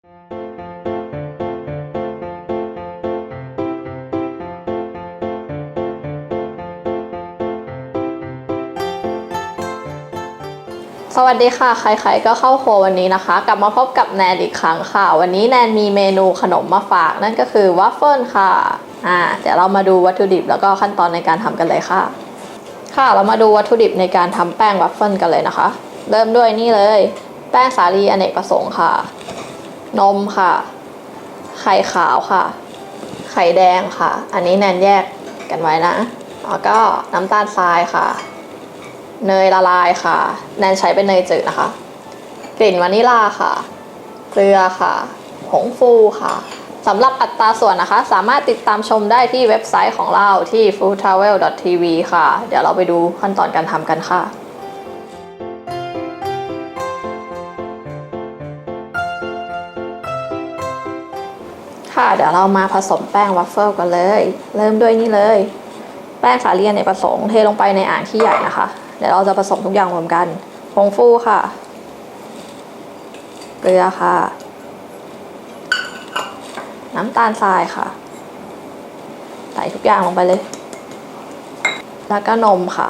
สวัสดีค่ะ ใครๆก็เข้าครัววันนี้นะคะ กลับมาพบกับแนนอีกครั้งค่ะ วันนี้แนนมีเมนูขนมมาฝาก นั่นก็คือวัฟเฟิลค่ะ อ่า เดี๋ยวเรามาดูวัตถุดิบแล้วก็ขั้นตอนในการทำกันเลยค่ะ ค่ะ เรามาดูวัตถุดิบในการทำแป้งวัฟเฟิลกันเลยนะคะ เริ่มด้วยนี่เลย แป้งสาลีอเนกประสงค์ค่ะ นมค่ะ ไข่ขาวค่ะ ไข่แดงค่ะ อันนี้แนนแยกกันไว้นะแล้วก็น้ำตาลทรายค่ะ เนยละลายค่ะ แนนใช้เป็นเนยจืดนะคะ กลิ่นวานิลลาค่ะ เกลือค่ะ ผงฟูค่ะสำหรับอัตราส่วนนะคะ สามารถติดตามชมได้ที่เว็บไซต์ของเราที่ foodtravel.tv ค่ะ เดี๋ยวเราไปดูขั้นตอนการทำกันค่ะ ค่ะ เดี๋ยวเรามาผสมแป้งวัฟเฟิลกันเลย เริ่มด้วยนี่เลย แป้งสาลีอเนกประสงค์เทลงไปในอ่างที่ใหญ่นะคะ เดี๋ยวเราจะผสมทุกอย่างรวมกันผงฟูค่ะ เกลือค่ะ น้ำตาลทรายค่ะ ใส่ทุกอย่างลงไปเลย แล้วก็นมค่ะ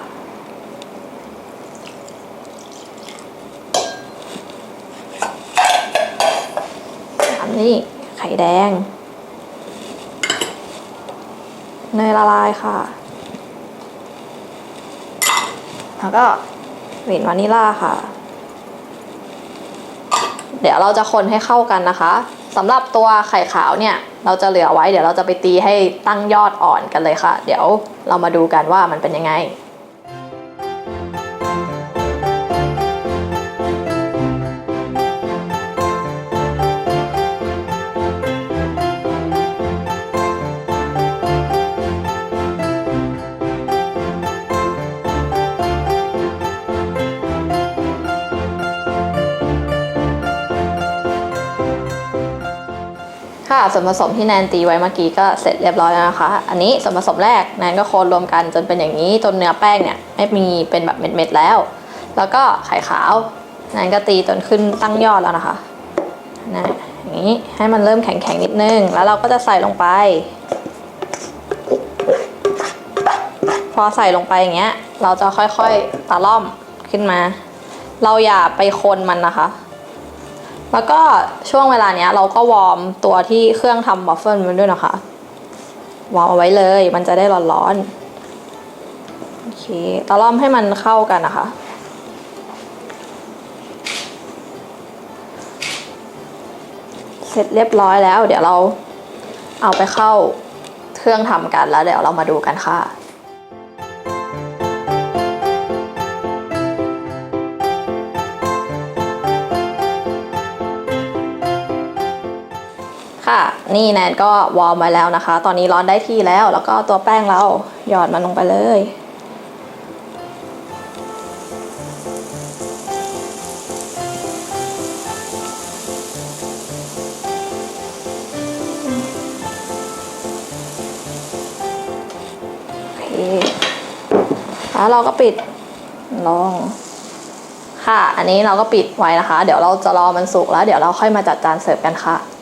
อันนี้ไข่แดง เนยละลายค่ะ แล้วก็กลิ่นวานิลลาค่ะ เดี๋ยวเราจะคนให้เข้ากันนะคะสำหรับตัวไข่ขาวเนี่ย เราจะเหลือไว้เดี๋ยวเราจะไปตีให้ตั้งยอดอ่อนกันเลยค่ะ เดี๋ยวเรามาดูกันว่ามันเป็นยังไง ค่ะส่วนผสมที่แนนตีไว้เมื่อกี้ก็เสร็จเรียบร้อยแล้วนะคะ อันนี้ส่วนผสมแรกแนนก็คนรวมกันจนเป็นอย่างนี้จนเนื้อแป้งเนี่ยไม่มีเป็นแบบเม็ดๆแล้ว แล้วก็ไข่ขาวแนนก็ตีจนขึ้นตั้งยอดแล้วนะคะนะอย่างนี้ให้มันเริ่มแข็งๆนิดนึง แล้วเราก็จะใส่ลงไป พอใส่ลงไปอย่างเงี้ย เราจะค่อยๆตะล่อมขึ้นมา เราอย่าไปคนมันนะคะ แล้วก็ช่วงเวลาเนี้ยเราก็วอร์มตัวที่เครื่องทำวัฟเฟิลมันด้วยนะคะ วอร์มเอาไว้เลย มันจะได้ร้อนๆ โอเค ตะล่อมให้มันเข้ากันนะคะ เสร็จเรียบร้อยแล้ว เดี๋ยวเราเอาไปเข้าเครื่องทำกันแล้วเดี๋ยวเรามาดูกันค่ะ ค่ะ นี่แนนก็วอร์มไว้แล้วนะคะ ตอนนี้ร้อนได้ที่แล้ว แล้วก็ตัวแป้งเราหยอดมันลงไปเลยโอเคแล้วเราก็ปิดลอง ค่ะ อันนี้เราก็ปิดไว้นะคะ เดี๋ยวเราจะรอมันสุกแล้ว เดี๋ยวเราค่อยมาจัดจานเสิร์ฟกันค่ะ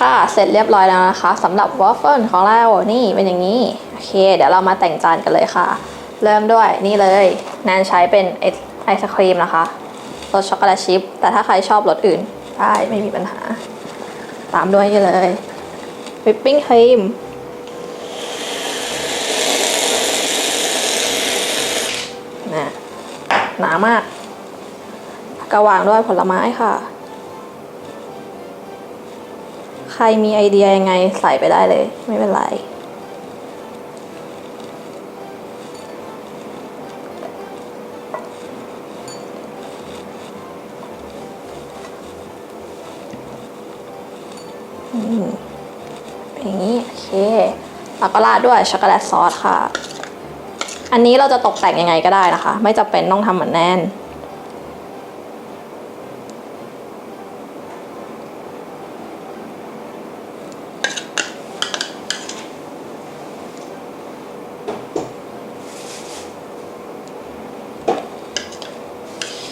ค่ะ เสร็จเรียบร้อยแล้วนะคะสำหรับวอฟเฟิลของเรานี่เป็นอย่างนี้ โอเค เดี๋ยวเรามาแต่งจานกันเลยค่ะ เริ่มด้วยนี่เลยแนนใช้เป็นไอไอศครีมนะคะรสช็อกโกแลตชิพแต่ถ้าใครชอบรสอื่นได้ไม่มีปัญหา ตามด้วยนี่เลยวิปปิ้งครีมนะหนามาก กระวางด้วยผลไม้ค่ะ รมีไอเดียยังไงใส่ไปได้เลย ไม่เป็นไรอืมเป็นอย่างนี้ โอเคแล้วก็ราดด้วยช็อกโกแลตซอสค่ะ อันนี้เราจะตกแต่งยังไงก็ได้นะคะ ไม่จำเป็นต้องทำเหมือนแน่น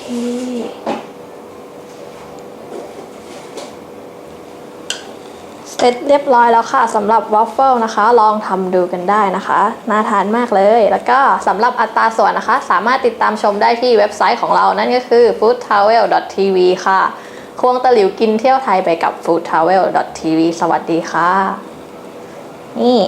เสร็จเรียบร้อยแล้วค่ะสำหรับวอฟเฟิลนะคะ ลองทำดูกันได้นะคะน่าทานมากเลย แล้วก็สำหรับอัตราส่วนนะคะ สามารถติดตามชมได้ที่เว็บไซต์ของเรานั่นก็คือ foodtravel.tv ค่ะควงตะหลิวกินเที่ยวไทยไปกับ foodtravel.tv สวัสดีค่ะ นี่